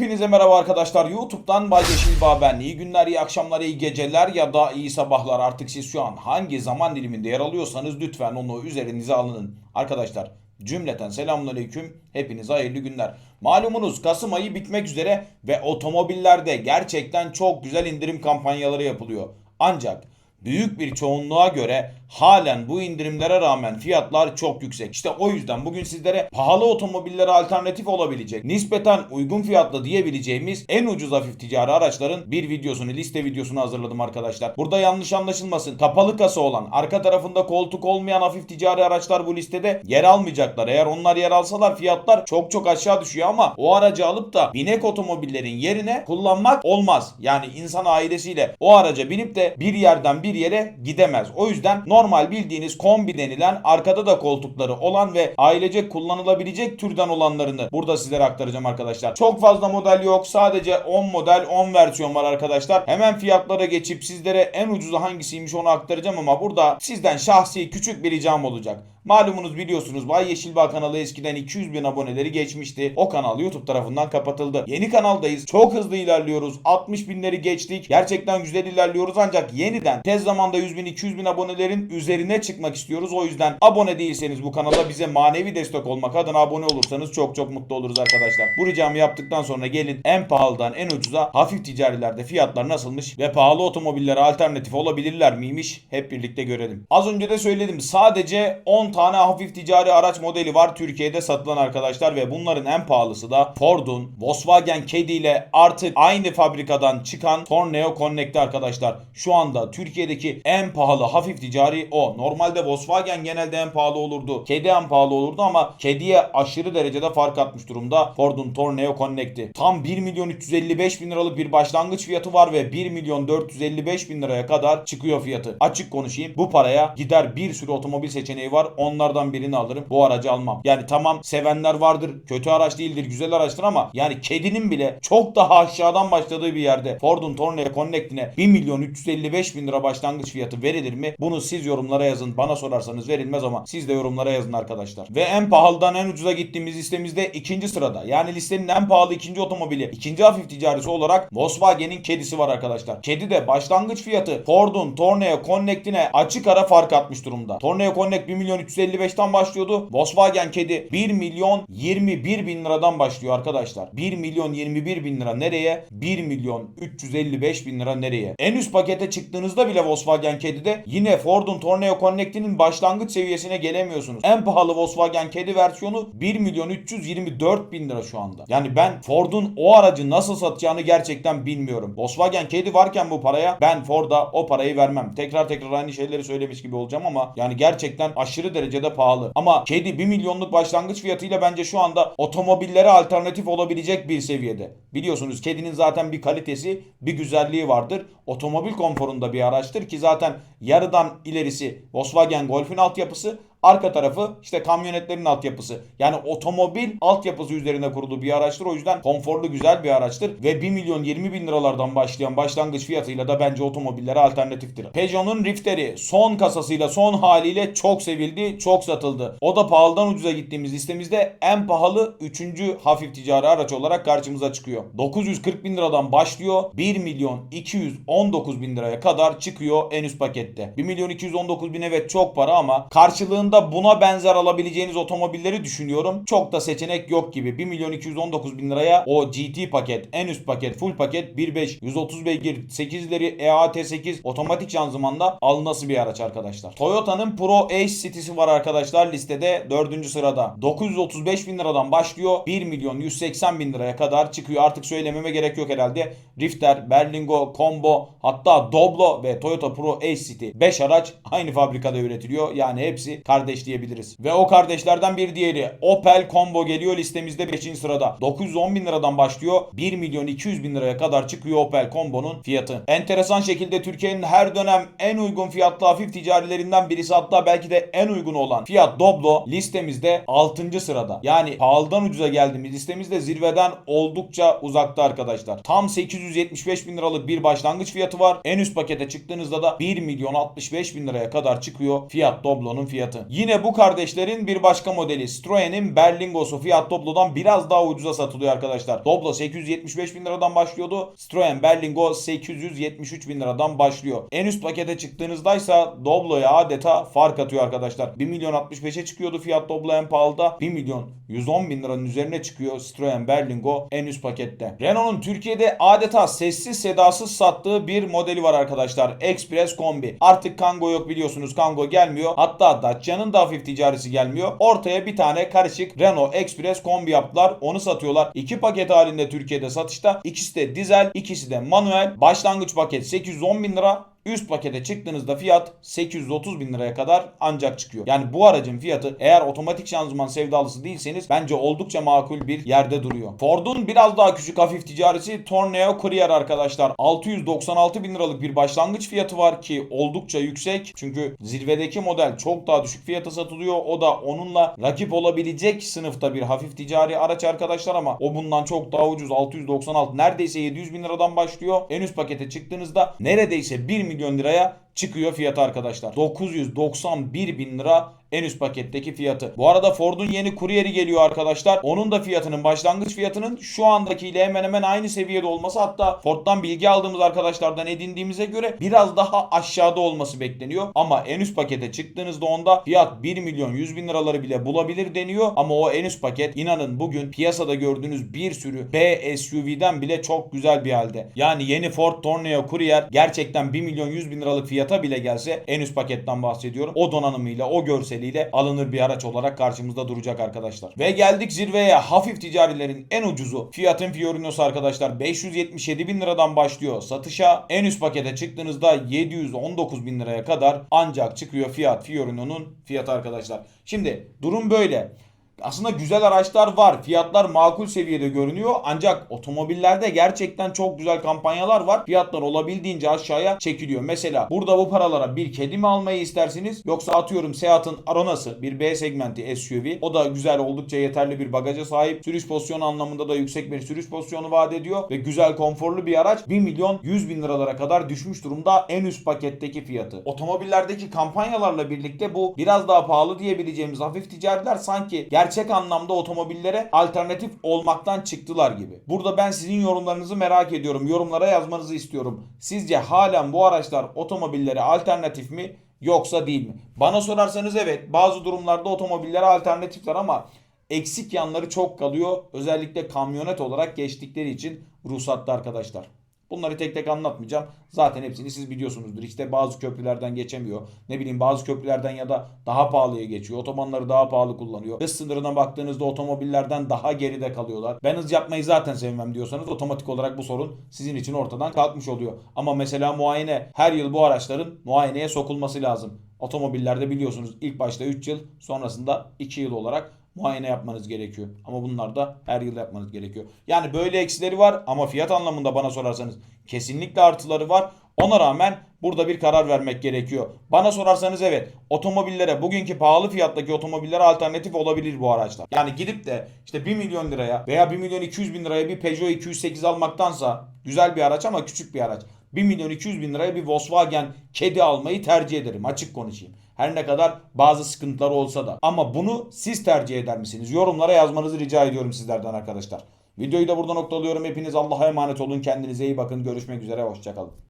Hepinize merhaba arkadaşlar. YouTube'dan Bay Yeşilbağ ben. İyi günler, iyi akşamlar, iyi geceler ya da iyi sabahlar. Artık siz şu an hangi zaman diliminde yer alıyorsanız lütfen onu üzerinize alının. Arkadaşlar cümleten selamünaleyküm. Hepinize hayırlı günler. Malumunuz Kasım ayı bitmek üzere ve otomobillerde gerçekten çok güzel indirim kampanyaları yapılıyor. Ancak büyük bir çoğunluğa göre halen bu indirimlere rağmen fiyatlar çok yüksek. İşte o yüzden bugün sizlere pahalı otomobillere alternatif olabilecek, nispeten uygun fiyatlı diyebileceğimiz en ucuz hafif ticari araçların bir videosunu, liste videosunu hazırladım arkadaşlar. Burada yanlış anlaşılmasın. Kapalı kasa olan, arka tarafında koltuk olmayan hafif ticari araçlar bu listede yer almayacaklar. Eğer onlar yer alsalar fiyatlar çok çok aşağı düşüyor ama o aracı alıp da binek otomobillerin yerine kullanmak olmaz. Yani insan ailesiyle o araca binip de bir yerden bir yere gidemez. O yüzden normal bildiğiniz kombi denilen arkada da koltukları olan ve ailecek kullanılabilecek türden olanlarını burada sizlere aktaracağım arkadaşlar. Çok fazla model yok. Sadece 10 model 10 versiyon var arkadaşlar. Hemen fiyatlara geçip sizlere en ucuzu hangisiymiş onu aktaracağım ama burada sizden şahsi küçük bir ricam olacak. Malumunuz biliyorsunuz Bay Yeşilbağ kanalı eskiden 200 bin aboneleri geçmişti. O kanal YouTube tarafından kapatıldı. Yeni kanaldayız. Çok hızlı ilerliyoruz. 60 binleri geçtik. Gerçekten güzel ilerliyoruz ancak yeniden tez zamanda 100 bin 200 bin abonelerin üzerine çıkmak istiyoruz. O yüzden abone değilseniz bu kanala bize manevi destek olmak adına abone olursanız çok çok mutlu oluruz arkadaşlar. Bu ricamı yaptıktan sonra gelin en pahalıdan en ucuza hafif ticarilerde fiyatlar nasılmış ve pahalı otomobillere alternatif olabilirler miymiş hep birlikte görelim. Az önce de söyledim sadece 10 tane hafif ticari araç modeli var Türkiye'de satılan arkadaşlar ve bunların en pahalısı da Ford'un Volkswagen Caddy ile artık aynı fabrikadan çıkan Tornado Connect arkadaşlar. Şu anda Türkiye'deki en pahalı hafif ticari o. Normalde Volkswagen genelde en pahalı olurdu. Caddy en pahalı olurdu ama Caddy'ye aşırı derecede fark atmış durumda Ford'un Tornado Connect'i. Tam 1 milyon 355 bin liralık bir başlangıç fiyatı var ve 1 milyon 455 bin liraya kadar çıkıyor fiyatı. Açık konuşayım bu paraya gider bir sürü otomobil seçeneği var. Onlardan birini alırım. Bu aracı almam. Yani tamam sevenler vardır. Kötü araç değildir. Güzel araçtır ama yani kedinin bile çok daha aşağıdan başladığı bir yerde Ford'un Tornado Connect'ine 1 milyon 355 bin lira başlangıç fiyatı verilir mi? Bunu siz yorumlara yazın. Bana sorarsanız verilmez ama siz de yorumlara yazın arkadaşlar. Ve en pahalıdan en ucuza gittiğimiz listemizde ikinci sırada. Yani listenin en pahalı ikinci otomobili. ikinci hafif ticarisi olarak Volkswagen'in kedisi var arkadaşlar. Kedi de başlangıç fiyatı Ford'un Tornado Connect'ine açık ara fark atmış durumda. Tornado Connect 1 milyon 355'ten başlıyordu. Volkswagen kedi 1 milyon 21 bin liradan başlıyor arkadaşlar. 1 milyon 21 bin lira nereye? 1 milyon 355 bin lira nereye? En üst pakete çıktığınızda bile Volkswagen kedide yine Ford'un Tornado Connect'inin başlangıç seviyesine gelemiyorsunuz. En pahalı Volkswagen kedi versiyonu 1 milyon 324 bin lira şu anda. Yani ben Ford'un o aracı nasıl satacağını gerçekten bilmiyorum. Volkswagen kedi varken bu paraya ben Ford'a o parayı vermem. Tekrar tekrar aynı şeyleri söylemiş gibi olacağım ama yani gerçekten aşırı derecede pahalı. Ama kedi 1 milyonluk başlangıç fiyatıyla bence şu anda otomobillere alternatif olabilecek bir seviyede. Biliyorsunuz kedinin zaten bir kalitesi, bir güzelliği vardır. Otomobil konforunda bir araçtır ki zaten yarıdan ilerisi Volkswagen Golf'ün altyapısı Arka tarafı işte kamyonetlerin altyapısı. Yani otomobil altyapısı üzerine kurulu bir araçtır. O yüzden konforlu güzel bir araçtır. Ve 1 milyon 20 bin liralardan başlayan başlangıç fiyatıyla da bence otomobillere alternatiftir. Peugeot'un Rifter'i son kasasıyla son haliyle çok sevildi, çok satıldı. O da pahalıdan ucuza gittiğimiz listemizde en pahalı 3. hafif ticari araç olarak karşımıza çıkıyor. 940 bin liradan başlıyor. 1 milyon 219 bin liraya kadar çıkıyor en üst pakette. 1 milyon 219 bin evet çok para ama karşılığında buna benzer alabileceğiniz otomobilleri düşünüyorum. Çok da seçenek yok gibi. 1 milyon 219 bin liraya o GT paket, en üst paket, full paket 1.5, 130 beygir, 8'leri EAT8 otomatik şanzımanla alınası bir araç arkadaşlar. Toyota'nın Pro Ace City'si var arkadaşlar listede 4. sırada. 935 bin liradan başlıyor. 1 milyon 180 bin liraya kadar çıkıyor. Artık söylememe gerek yok herhalde. Rifter, Berlingo, Combo hatta Doblo ve Toyota Pro Ace City 5 araç aynı fabrikada üretiliyor. Yani hepsi kardeş diyebiliriz. Ve o kardeşlerden bir diğeri Opel Combo geliyor listemizde 5. sırada. 910 bin liradan başlıyor. 1 milyon 200 bin liraya kadar çıkıyor Opel Combo'nun fiyatı. Enteresan şekilde Türkiye'nin her dönem en uygun fiyatlı hafif ticarilerinden birisi hatta belki de en uygun olan Fiat Doblo listemizde 6. sırada. Yani pahalıdan ucuza geldiğimiz listemizde zirveden oldukça uzakta arkadaşlar. Tam 875 bin liralık bir başlangıç fiyatı var. En üst pakete çıktığınızda da 1 milyon 65 bin liraya kadar çıkıyor Fiat Doblo'nun fiyatı. Yine bu kardeşlerin bir başka modeli Citroen'in Berlingo'su Fiat Doblo'dan biraz daha ucuza satılıyor arkadaşlar. Doblo 875 bin liradan başlıyordu. Citroen Berlingo 873 bin liradan başlıyor. En üst pakete çıktığınızdaysa Doblo'ya adeta fark atıyor arkadaşlar. 1 milyon 65'e çıkıyordu Fiat Doblo en pahalıda. 1 milyon 110 bin liranın üzerine çıkıyor Citroen Berlingo en üst pakette. Renault'un Türkiye'de adeta sessiz sedasız sattığı bir modeli var arkadaşlar. Express Kombi. Artık Kangoo yok biliyorsunuz. Kangoo gelmiyor. Hatta Dacia'nın da hafif ticaresi gelmiyor. Ortaya bir tane karışık Renault Express Kombi yaptılar. Onu satıyorlar. İki paket halinde Türkiye'de satışta. İkisi de dizel, ikisi de manuel. Başlangıç paket 810 bin lira. Üst pakete çıktığınızda fiyat 830 bin liraya kadar ancak çıkıyor. Yani bu aracın fiyatı eğer otomatik şanzıman sevdalısı değilseniz bence oldukça makul bir yerde duruyor. Ford'un biraz daha küçük hafif ticaresi Tornado Courier arkadaşlar. 696 bin liralık bir başlangıç fiyatı var ki oldukça yüksek. Çünkü zirvedeki model çok daha düşük fiyata satılıyor. O da onunla rakip olabilecek sınıfta bir hafif ticari araç arkadaşlar ama o bundan çok daha ucuz 696 neredeyse 700 bin liradan başlıyor. En üst pakete çıktığınızda neredeyse 1 milyon liraya çıkıyor fiyatı arkadaşlar. 991 bin lira en üst paketteki fiyatı. Bu arada Ford'un yeni kuryeri geliyor arkadaşlar. Onun da fiyatının başlangıç fiyatının şu andakiyle hemen hemen aynı seviyede olması hatta Ford'dan bilgi aldığımız arkadaşlardan edindiğimize göre biraz daha aşağıda olması bekleniyor. Ama en üst pakete çıktığınızda onda fiyat 1 milyon 100 bin liraları bile bulabilir deniyor. Ama o en üst paket inanın bugün piyasada gördüğünüz bir sürü B SUV'den bile çok güzel bir halde. Yani yeni Ford Tourneo Courier gerçekten 1 milyon 100 bin liralık fiyata bile gelse en üst paketten bahsediyorum. O donanımıyla o görseliyle alınır bir araç olarak karşımızda duracak arkadaşlar. Ve geldik zirveye hafif ticarilerin en ucuzu Fiat'ın Fiorino'su arkadaşlar 577 bin liradan başlıyor satışa. En üst pakete çıktığınızda 719 bin liraya kadar ancak çıkıyor Fiat Fiorino'nun fiyatı arkadaşlar. Şimdi durum böyle. Aslında güzel araçlar var. Fiyatlar makul seviyede görünüyor. Ancak otomobillerde gerçekten çok güzel kampanyalar var. Fiyatlar olabildiğince aşağıya çekiliyor. Mesela burada bu paralara bir kedi mi almayı istersiniz? Yoksa atıyorum Seat'ın Arona'sı bir B segmenti SUV. O da güzel oldukça yeterli bir bagaja sahip. Sürüş pozisyonu anlamında da yüksek bir sürüş pozisyonu vaat ediyor. Ve güzel konforlu bir araç. 1 milyon 100 bin liralara kadar düşmüş durumda en üst paketteki fiyatı. Otomobillerdeki kampanyalarla birlikte bu biraz daha pahalı diyebileceğimiz hafif ticariler sanki gerçek anlamda otomobillere alternatif olmaktan çıktılar gibi. Burada ben sizin yorumlarınızı merak ediyorum. Yorumlara yazmanızı istiyorum. Sizce halen bu araçlar otomobillere alternatif mi yoksa değil mi? Bana sorarsanız evet bazı durumlarda otomobillere alternatifler ama eksik yanları çok kalıyor. Özellikle kamyonet olarak geçtikleri için ruhsatlı arkadaşlar. Bunları tek tek anlatmayacağım. Zaten hepsini siz biliyorsunuzdur. İşte bazı köprülerden geçemiyor. Ne bileyim bazı köprülerden ya da daha pahalıya geçiyor. Otobanları daha pahalı kullanıyor. Hız sınırına baktığınızda otomobillerden daha geride kalıyorlar. Ben hız yapmayı zaten sevmem diyorsanız otomatik olarak bu sorun sizin için ortadan kalkmış oluyor. Ama mesela muayene her yıl bu araçların muayeneye sokulması lazım. Otomobillerde biliyorsunuz ilk başta 3 yıl sonrasında 2 yıl olarak muayene yapmanız gerekiyor. Ama bunlar da her yıl yapmanız gerekiyor. Yani böyle eksileri var ama fiyat anlamında bana sorarsanız kesinlikle artıları var. Ona rağmen burada bir karar vermek gerekiyor. Bana sorarsanız evet otomobillere bugünkü pahalı fiyattaki otomobillere alternatif olabilir bu araçlar. Yani gidip de işte 1 milyon liraya veya 1 milyon 200 bin liraya bir Peugeot 208 almaktansa güzel bir araç ama küçük bir araç. 1 milyon 200 bin liraya bir Volkswagen kedi almayı tercih ederim açık konuşayım. Her ne kadar bazı sıkıntılar olsa da. Ama bunu siz tercih eder misiniz? Yorumlara yazmanızı rica ediyorum sizlerden arkadaşlar. Videoyu da burada noktalıyorum. Hepiniz Allah'a emanet olun. Kendinize iyi bakın. Görüşmek üzere. Hoşçakalın.